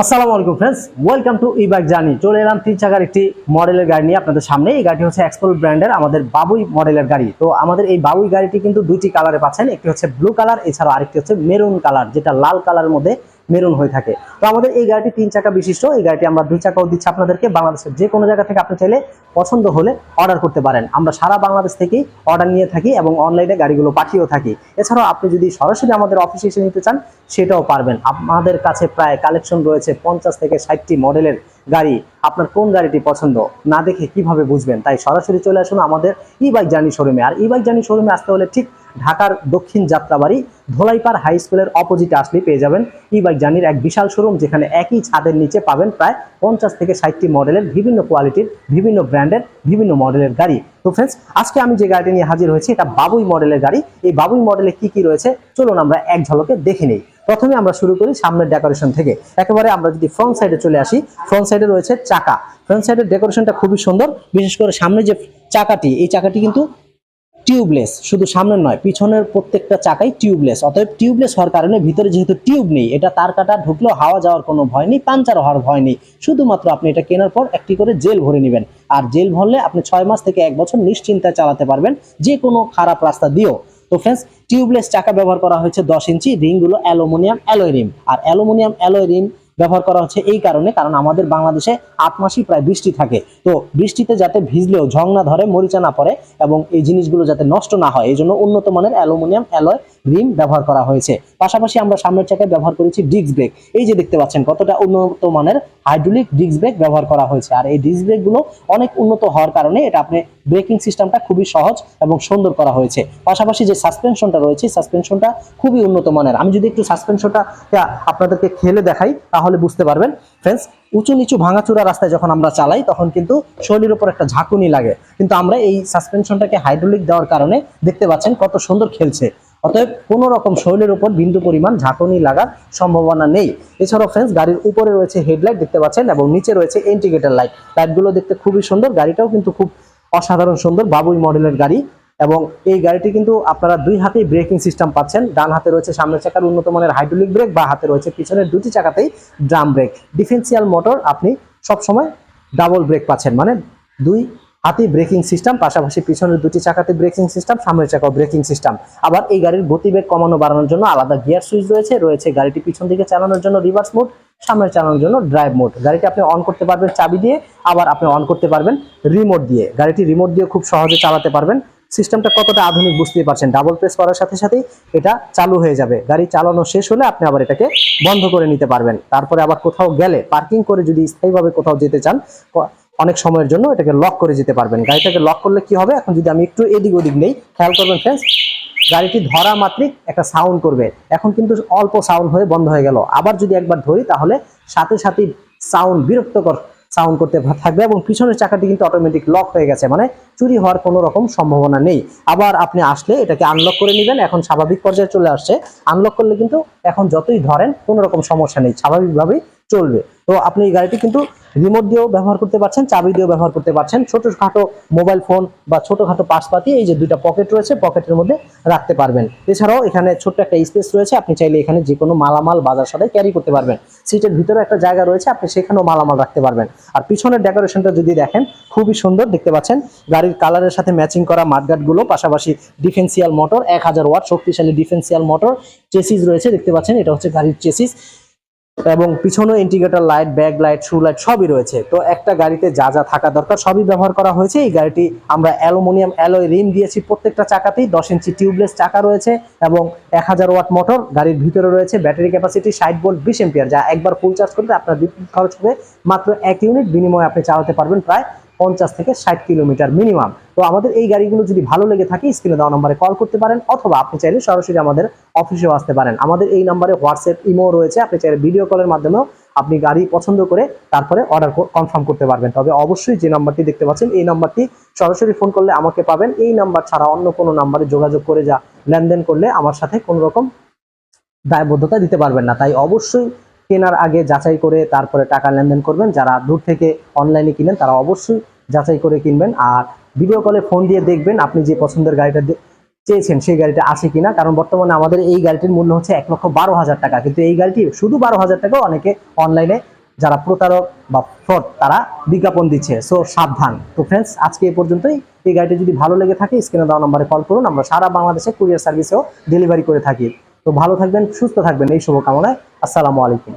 আসসালামু আলাইকুম friends welcome to E bike journey চলে এলাম তিন চাকার একটি মডেলের গাড়ি নিয়ে আপনাদের সামনে। এই গাড়িটি হচ্ছে এক্সপোর্ট ব্র্যান্ডের আমাদের বাবুই মডেলের গাড়ি। তো আমাদের এই বাবুই গাড়িটি কিন্তু দুইটি কালারে পাচ্ছেন, একটি হচ্ছে ব্লু কালার এছাড়া আরেকটি হচ্ছে মেরুন কালার যেটা লাল কালারের মধ্যে মেরুন হয়ে থাকে। তো আমাদের এই গাড়িটি তিন চাকা বিশিষ্ট। এই গাড়িটি আমরা দুই চাকাও দিচ্ছি আপনাদেরকে। বাংলাদেশের যে কোনো জায়গা থেকে আপনি চাইলে পছন্দ হলে অর্ডার করতে পারেন। আমরা সারা বাংলাদেশ থেকেই অর্ডার নিয়ে থাকি এবং অনলাইনে গাড়িগুলো পাঠিয়েও থাকি। এছাড়াও আপনি যদি সরাসরি আমাদের অফিসে এসে নিতে চান, সেটাও পারবেন। আমাদের কাছে প্রায় কালেকশন রয়েছে পঞ্চাশ থেকে ষাটটি মডেলের গাড়ি, আপনার কোন গাড়িটি পছন্দ না দেখে কীভাবে বুঝবেন? তাই সরাসরি চলে আসুন আমাদের ই বাইক জার্নি শোরুমে আর ই বাইক জার্নি শোরুমে আসতে হলে ঠিক ঢাকার দক্ষিণ যাত্রাবাড়ি, ধোলাইপাড় হাই স্কুলের অপোজিটে আসলে পেয়ে যাবেন ই বাইক জার্নির এক বিশাল শোরুম যেখানে একই ছাদের নিচে পাবেন প্রায় পঞ্চাশ থেকে ষাটটি মডেলের বিভিন্ন কোয়ালিটির বিভিন্ন ব্র্যান্ডের বিভিন্ন মডেলের গাড়ি। তো ফ্রেন্ডস আজকে আমি যে গাড়িটি নিয়ে হাজির হয়েছি, এটা বাবুই মডেলের গাড়ি। এই বাবুই মডেলে কি কি রয়েছে? চলুন আমরা এক ঝলকে দেখে নেই। প্রথমে আমরা শুরু করি সামনের ডেকোরেশন থেকে। একেবারে আমরা যদি ফ্রন্ট সাইডে চলে আসি ফ্রন্ট সাইডে রয়েছে চাকা। ফ্রন্ট সাইডের ডেকোরেশনটা খুবই সুন্দর, বিশেষ করে সামনে যে চাকাটি, এই চাকাটি কিন্তু টিউবলেস শুধু সামনের নয়, পিছনের প্রত্যেকটা চাকাই টিউবলেস অতএব টিউবলেস হওয়ার কারণে ভিতরে যেহেতু টিউব নেই, এটা তার কাটা, ঢুকলেও হাওয়া যাওয়ার কোনো ভয় নেই পাঞ্চার হওয়ার ভয় নেই। শুধুমাত্র আপনি এটা কেনার পর একটি করে জেল ভরে নেবেন। আর জেল ভরলে আপনি ছয় মাস থেকে এক বছর নিশ্চিন্তায় চালাতে পারবেন যে কোনো খারাপ রাস্তা দিয়েও। তো ফ্রেন্ডস টিউবলেস চাকা ব্যবহার করা হয়েছে দশ ইঞ্চি, রিংগুলো অ্যালুমিনিয়াম অ্যালয় রিম। আর অ্যালুমিনিয়াম অ্যালয় রিম ব্যবহার করা হচ্ছে এই কারণে, কারণ আমাদের বাংলাদেশে আট মাসই প্রায় বৃষ্টি থাকে। তো বৃষ্টিতে যাতে ভিজলেও ঝং না ধরে মরিচা না পড়ে এবং এই জিনিসগুলো যাতে নষ্ট না হয়, এই জন্য উন্নত মানের অ্যালুমিনিয়াম অ্যালয় রিম ব্যবহার করা হয়েছে। পাশাপাশি আমরা সামনের চাকায় ব্যবহার করেছি ডিস্ক ব্রেক। এই যে দেখতে পাচ্ছেন, কতটা উন্নত মানের হাইড্রোলিক ডিস্ক ব্রেক ব্যবহার করা হয়েছে। আর এই ডিস্ক ব্রেকগুলো অনেক উন্নত হওয়ার কারণে এটা আপনি ব্রেকিং সিস্টেমটা খুবই সহজ এবং সুন্দর করা হয়েছে। পাশাপাশি যে সাসপেনশনটা রয়েছে, সাসপেনশনটা খুবই উন্নত মানের। আমি যদি একটু সাসপেনশনটা আপনাদেরকে খেলে দেখাই, তাহলে বুঝতে পারবেন। ফ্রেন্ডস উঁচু নিচু ভাঙাচুরা রাস্তায় যখন আমরা চালাই, তখন কিন্তু শরীরের উপর একটা ঝাঁকুনি লাগে। কিন্তু আমরা এই সাসপেনশনটাকে হাইড্রোলিক দেওয়ার কারণে দেখতে পাচ্ছেন কত সুন্দর খেলছে। অতএব কোনো রকম শরীরের উপর বিন্দু পরিমাণ ঝাঁকুনি লাগার সম্ভাবনা নেই। এছাড়াও ফ্রেন্ডস গাড়ির উপরে রয়েছে হেডলাইট দেখতে পাচ্ছেন এবং নিচে রয়েছে ইন্ডিকেটর লাইট লাইটগুলো দেখতে খুবই সুন্দর, গাড়িটাও কিন্তু খুব অসাধারণ সুন্দর বাবুই মডেলের গাড়ি এবং এই গাড়িটি কিন্তু আপনারা দুই হাতেই ব্রেকিং সিস্টেম পাচ্ছেন। ডান হাতে রয়েছে সামনের চাকার উন্নত মানের হাইড্রোলিক ব্রেক বা হাতে রয়েছে পিছনের দুটি চাকাতেই ড্রাম ব্রেক ডিফেন্সিয়াল মোটর আপনি সবসময় ডাবল ব্রেক পাচ্ছেন মানে দুই হাতি ব্রেকিং সিস্টেম, পাশাপাশি পিছনের দুটি চাকাতে ব্রেকিং সিস্টেম, সামনের চাকাও ব্রেকিং সিস্টেম। আবার এই গাড়ির গতিবেগ কমানো বাড়ানোর জন্য আলাদা গিয়ার সুইচ রয়েছে রয়েছে গাড়িটি পিছন দিকে চালানোর জন্য রিভার্স মোড সামনে চালানোর জন্য ড্রাইভ মোড গাড়িটি আপনি অন করতে পারবেন চাবি দিয়ে, আবার আপনি অন করতে পারবেন রিমোট দিয়ে। গাড়িটি রিমোট দিয়ে খুব সহজে চালাতে পারবেন। সিস্টেমটা কতটা আধুনিক বুঝতেই পারছেন। ডাবল প্রেস করার সাথে সাথেই এটা চালু হয়ে যাবে। গাড়ি চালানো শেষ হলে আপনি আবার এটাকে বন্ধ করে নিতে পারবেন। তারপরে আবার কোথাও গেলে পার্কিং করে যদি স্থায়ীভাবে কোথাও যেতে চান অনেক সময়ের জন্য এটাকে লক করে যেতে পারবেন। গাড়িটাকে লক করলে কি হবে? এখন যদি আমি একটু এদিক ওদিক নেই, খেয়াল করবেন ফ্রেন্ডস গাড়িটি ধরা মাত্রিক একটা সাউন্ড করবে। এখন কিন্তু অল্প সাউন্ড হয়ে বন্ধ হয়ে গেল। আবার যদি একবার ধরি, তাহলে সাথে সাথে সাউন্ড বিরক্তকর সাউন্ড করতে থাকবে এবং পিছনের চাকাটি কিন্তু অটোমেটিক লক হয়ে গেছে। মানে চুরি হওয়ার কোনো রকম সম্ভাবনা নেই। আবার আপনি আসলে এটাকে আনলক করে নেবেন। এখন স্বাভাবিক পর্যায়ে চলে আসছে। আনলক করলে কিন্তু এখন যতই ধরেন, কোনো রকম সমস্যা নেই। স্বাভাবিকভাবেই চলবে। তো আপনি এই গাড়িটি কিন্তু রিমোট দিয়েও ব্যবহার করতে পারছেন, চাবি দিয়েও ব্যবহার করতে পারছেন। ছোটখাটো মোবাইল ফোন বা ছোটখাটো পাশপাতি, এই যে দুইটা পকেট রয়েছে পকেটের মধ্যে রাখতে পারবেন। এছাড়াও এখানে ছোট্ট একটা স্পেস রয়েছে, আপনি চাইলে এখানে যে কোনো মালামাল বাজার সাথে ক্যারি করতে পারবেন। সিটের ভিতরে একটা জায়গা রয়েছে, আপনি সেখানেও মালামাল রাখতে পারবেন। আর পিছনের ডেকোরেশনটা যদি দেখেন, খুবই সুন্দর দেখতে পাচ্ছেন। গাড়ির কালারের সাথে ম্যাচিং করা মাঠগাটগুলো পাশাপাশি ডিফেন্সিয়াল মোটর এক হাজার ওয়াট শক্তিশালী ডিফেন্সিয়াল মোটর চেসিস রয়েছে, দেখতে পাচ্ছেন, এটা হচ্ছে গাড়ির চেসিস এবং পিছনেও ইন্ডিকেটর লাইট ব্যাক লাইট শু লাইট সবই রয়েছে। তো একটা গাড়িতে যা যা থাকা দরকার সবই ব্যবহার করা হয়েছে। এই গাড়িটি আমরা অ্যালুমিনিয়াম অ্যালোয় রিম দিয়েছি প্রত্যেকটা চাকাতেই। দশ ইঞ্চি টিউবলেস চাকা রয়েছে এবং এক হাজার ওয়াট মোটর গাড়ির ভিতরে রয়েছে। ব্যাটারি ক্যাপাসিটি ষাট ভোল্ট বিশ এম্পিয়ার যা একবার ফুল চার্জ করলে আপনার বিদ্যুৎ খরচ হবে মাত্র এক ইউনিট বিনিময়ে আপনি চালাতে পারবেন প্রায় পঞ্চাশ থেকে ষাট কিলোমিটার মিনিমাম তো আমাদের এই গাড়িগুলো যদি ভালো লেগে থাকে স্ক্রিনে দেওয়া নম্বরে কল করতে পারেন অথবা আপনি চাইলে সরাসরি আমাদের অফিসেও আসতে পারেন। আমাদের এই নম্বরে হোয়াটসঅ্যাপ ইমো রয়েছে, আপনি চাইলে ভিডিও কলের মাধ্যমেও আপনি গাড়ি পছন্দ করে তারপরে অর্ডার কনফার্ম করতে পারবেন। তবে অবশ্যই যে নাম্বারটি দেখতে পাচ্ছেন, এই নাম্বারটি সরাসরি ফোন করলে আমাকে পাবেন। এই নাম্বার ছাড়া অন্য কোনো নাম্বারে যোগাযোগ করে যা লেনদেন করলে আমার সাথে কোনো রকম দায়বদ্ধতা দিতে পারবেন না। তাই অবশ্যই কেনার আগে যাচাই করে তারপরে টাকা লেনদেন করবেন। যারা দূর থেকে অনলাইনে কিনেন, তারা অবশ্যই যাচাই করে কিনবেন। আর ভিডিও কলে ফোন দিয়ে দেখবেন আপনি যে পছন্দের গাড়িটা চেয়েছেন, সেই গাড়িটা আছে কিনা। কারণ বর্তমানে আমাদের এই গাড়িটির মূল্য হচ্ছে এক লক্ষ বারো হাজার টাকা। কিন্তু এই গাড়িটি শুধু বারো হাজার টাকা, অনেকে অনলাইনে যারা প্রতারক বা ফ্রড তারা বিজ্ঞাপন দিচ্ছে। সো সাবধান। তো ফ্রেন্ডস আজকে এই পর্যন্তই। এই গাড়িটি যদি ভালো লেগে থাকে স্ক্রিনে দেওয়া নম্বরে কল করুন। আমরা সারা বাংলাদেশে কুরিয়ার সার্ভিসেও ডেলিভারি করে থাকি। তো ভালো থাকবেন, সুস্থ থাকবেন। এই শুভকামনায়, আসসালামু আলাইকুম।